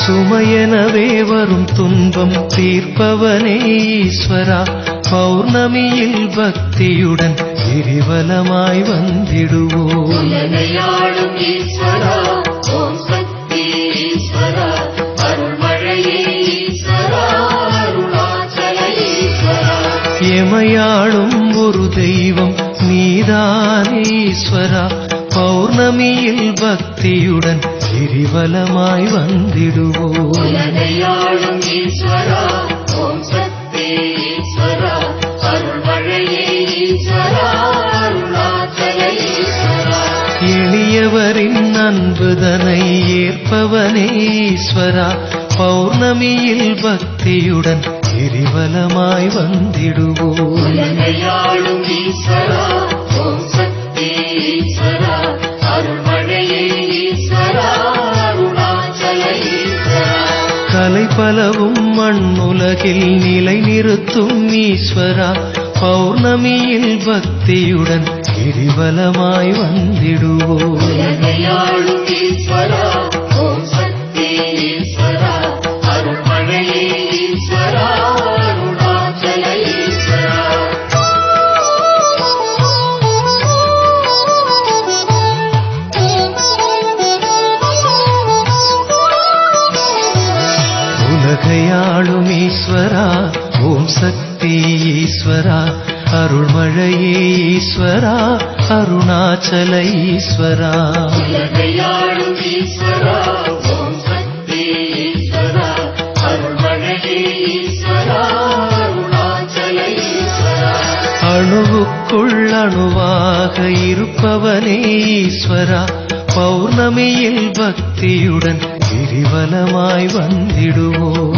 சுமையெனவே வரும் துன்பம் தீர்ப்பவனே ஈஸ்வரா. பௌர்ணமியில் பக்தியுடன் கிரிவலமாய் வந்திடுவோம். எமையாளும் ஒரு தெய்வம் நீதானே ஈஸ்வரா. பௌர்ணமியில் பக்தியுடன் கிரிவலமாய் வந்திடுவோம். எளியவரின் அன்புதனை ஏற்பவனே ஈஸ்வரா. பௌர்ணமியில் பக்தியுடன் கிரிவலமாய் வந்திடுவோம். கலை பலவும் மண்ணுலகில் நிலை நிறுத்தும் ஈஸ்வரா. பௌர்ணமியில் பக்தியுடன் கிரிவலமாய் வந்திடுவோம். உலகையாளும் ஈஸ்வரா ஓம் சக்தி ஈஸ்வரா அருள்மழையே ஈஸ்வரா அருணாச்சல ஈஸ்வரா. உலகையாளும் ஈஸ்வரா ஓம் சக்தி ஈஸ்வரா அருள்மழையே ஈஸ்வரா அருணாச்சல ஈஸ்வரா. அணுவுக்குள் அணுவாக இருப்பவனே ஈஸ்வரா பௌர்ணமியில் பக்தியுடன் கிரிவலமாய் வந்திடுவோம்